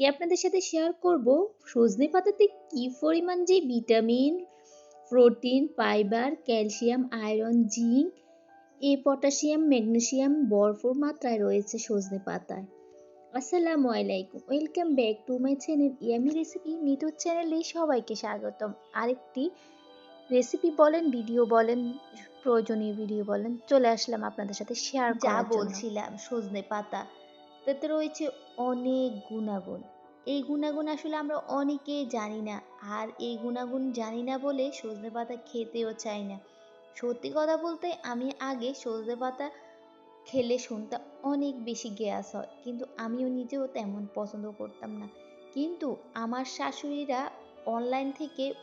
আজকে আপনাদের সাথে শেয়ার করব সজনে পাতাতে কি পরিমাণ যে vitamin protein fibre calcium iron zinc এ পটাশিয়াম ম্যাগনেসিয়াম ভরপুর মাত্রায় রয়েছে সজনে পাতায়। আসসালামু আলাইকুম। Welcome back to my channel yummy recipe মিতুর চ্যানেলে সবাইকে স্বাগতম। আরেকটি রেসিপি বলেন ভিডিও বলেন প্রয়োজনীয় ভিডিও বলেন চলে আসলাম আপনাদের সাথে শেয়ার যা বলছিলাম সজনে পাতা। তাতে রয়েছে অনেক গুণাগুণ। এই গুণাগুণ আসলে আমরা অনেকেই জানি না। আর এই গুণাগুণ জানি না বলে সজনে পাতা খেতেও চাই না। সত্যি কথা বলতে আমি আগে সজনে পাতা খেলে শুনতাম অনেক বেশি গ্যাস হয়। কিন্তু আমিও নিজেও তেমন পছন্দ করতাম না। কিন্তু আমার শাশুড়িরা অনলাইন থেকে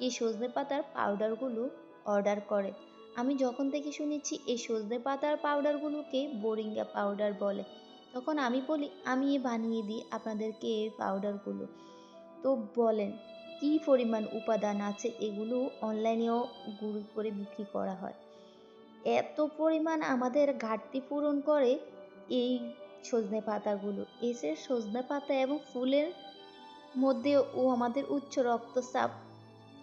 এই সজনে পাতার পাউডারগুলো অর্ডার করে। আমি যখন থেকে শুনেছি এই সজনে পাতার পাউডারগুলোকে বোরিঙ্গা পাউডার বলে। তখন আমি বলি, আমি বানিয়ে দিই আপনাদেরকে এই পাউডারগুলো তো বলেন, কি পরিমাণ উপাদান আছে এগুলো অনলাইনেও গুঁড়ো করে বিক্রি করা হয়? এত পরিমাণ আমাদের ঘাটতি পূরণ করে এই সজনে পাতাগুলো। এসে সজনে পাতা এবং ফুলের মধ্যে ও আমাদের উচ্চ রক্তচাপ,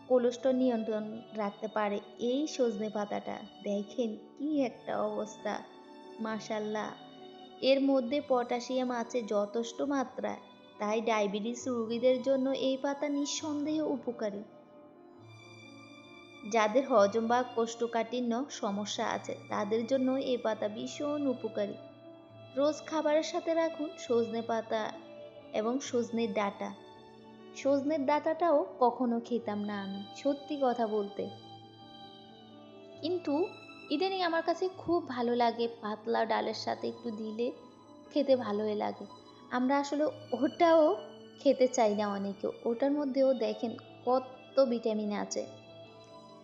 কোলেস্ট্রল নিয়ন্ত্রণ রাখতে পারে। এই সজনে পাতাটা, দেখেন কি একটা অবস্থা মাশাল্লাহ এর মধ্যে পটাশিয়াম আছে যথেষ্ট মাত্রায়, তাই ডায়াবেটিস রোগীদের জন্য এই পাতা নিঃসন্দেহে উপকারী। যাদের হজম বা কোষ্ঠকাঠিন্য সমস্যা আছে, তাদের জন্য এই পাতা ভীষণ উপকারী। রোজ খাবারের সাথে রাখুন সজনে পাতা এবং সজনের ডাটা। সজনের ডাটাটাও কখনো খেতাম না আমি, সত্যি কথা বলতে। কিন্তু ইদানিং আমার কাছে খুব ভালো লাগে পাতলা ডালের সাথে একটু দিলে খেতে ভালোই লাগে। আমরা আসলে ওটাও খেতে চাই না অনেকে। ওটার মধ্যেও দেখেন কত ভিটামিন আছে।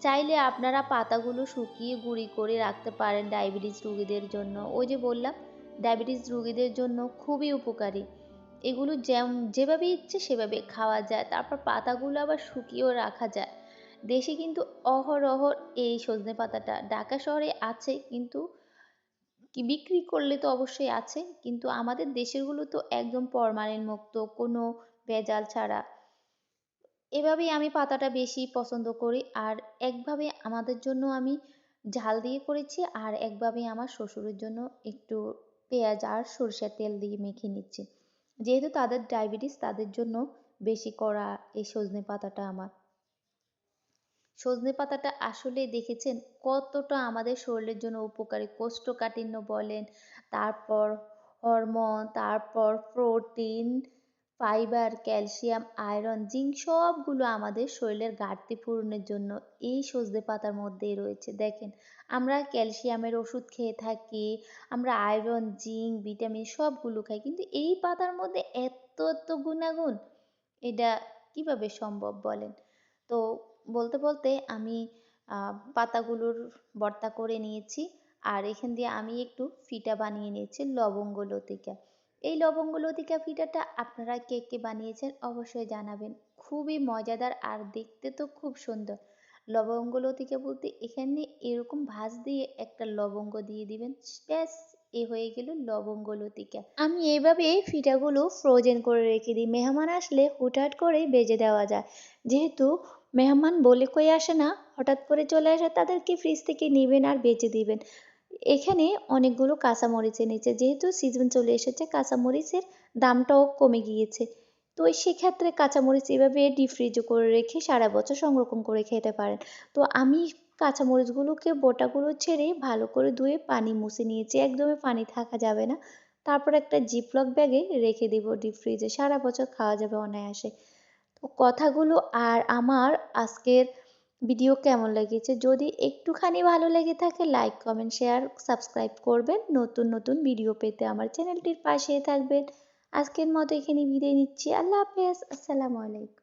চাইলে আপনারা পাতাগুলো শুকিয়ে গুঁড়ি করে রাখতে পারেন ডায়াবেটিস রুগীদের জন্য। ওই যে বললাম, ডায়াবেটিস রুগীদের জন্য খুবই উপকারী। এগুলো যেভাবে ইচ্ছে সেভাবে খাওয়া যায়। তারপর পাতাগুলো আবার শুকিয়েও রাখা যায়। দেশে কিন্তু অহরহ এই সজনে পাতাটা ঢাকা শহরে আছে কিন্তু কি বিক্রি করলে তো অবশ্যই আছে, কিন্তু আমাদের দেশেরগুলো তো একদম পরমানেন্ট মুক্ত, কোনো ভেজাল ছাড়া। এভাবেই আমি পাতাটা বেশি পছন্দ করি আর একভাবে আমাদের জন্য আমি ঝাল দিয়ে করেছি আর একভাবে আমার শ্বশুরের জন্য একটু পেঁয়াজ আর সরষের তেল দিয়ে মেখে নিচ্ছি। যেহেতু তাদের ডায়াবেটিস, তাদের জন্য বেশি করা এই সজনে পাতাটা আমার। সজনে পাতাটা আসলে দেখেছেন কতটা আমাদের শরীরের জন্য উপকারী। কোষ্ঠকাঠিন্য বলেন, তারপর হরমোন, তারপর protein, fibre, calcium, iron, zinc সবগুলো আমাদের শরীরের ঘাটতি পূরণের জন্য এই সজনে পাতার মধ্যেই রয়েছে। দেখেন, আমরা ক্যালসিয়ামের ওষুধ খেয়ে থাকি, আমরা আয়রন, জিঙ্ক, ভিটামিন সবগুলো খাই, কিন্তু এই পাতার মধ্যে এত এত গুণাগুণ, এটা কীভাবে সম্ভব বলেন? তো বলতে বলতে আমি পাতাগুলোর ভর্তা করে নিয়েছি। আর এখান দিয়ে আমি একটু ফিটা বানিয়ে নিয়েছি লবঙ্গ লতিকা। এই লবঙ্গ লতিকা ফিটাটা আপনারা কে কে বানিয়েছেন অবশ্যই জানাবেন। খুবই মজাদার আর দেখতে তো খুব সুন্দর। লবঙ্গ লতিকা বলতে এখানে এরকম ভাঁজ দিয়ে একটা লবঙ্গ দিয়ে দিবেন। ব্যাস, এ হয়ে গেল লবঙ্গ লতিকা। আমি এইভাবে ফিটাগুলো ফ্রোজেন করে রেখে দিই। মেহমান আসলে হুটহাট করে বেজে দেওয়া যায়। যেহেতু মেহমান বলে কই আসে না? হঠাৎ করে চলে আসে তাদেরকে ফ্রিজ থেকে নেবেন আর বেঁচে দিবেন? এখানে অনেকগুলো কাঁচামরিচ এনেছে, যেহেতু সিজন চলে এসেছে, কাঁচামরিচের দামটাও কমে গিয়েছে। তো সেক্ষেত্রে কাঁচামরিচ এভাবে ডিপ ফ্রিজে করে রেখে সারা বছর সংরক্ষণ করে খেতে পারেন। তো আমি কাঁচামরিচগুলোকে, বোটাগুলো ছেড়ে ভালো করে ধুয়ে পানি মুছে নিয়েছি, একদমই পানি থাকা যাবে না। তারপর একটা জিপলক ব্যাগে রেখে দিব ডিপ ফ্রিজে সারা বছর খাওয়া যাবে অনায়াসে। তো কথাগুলো আর আমার আজকের ভিডিও কেমন লেগেছে? যদি একটুখানি ভালো লেগে থাকে লাইক কমেন্ট শেয়ার সাবস্ক্রাইব করবেন। নতুন নতুন ভিডিও পেতে আমার চ্যানেলটির পাশে থাকবেন। আজকের মতো এখানে বিদায় নিচ্ছি। আল্লাহ হাফেজ। আসসালামু আলাইকুম।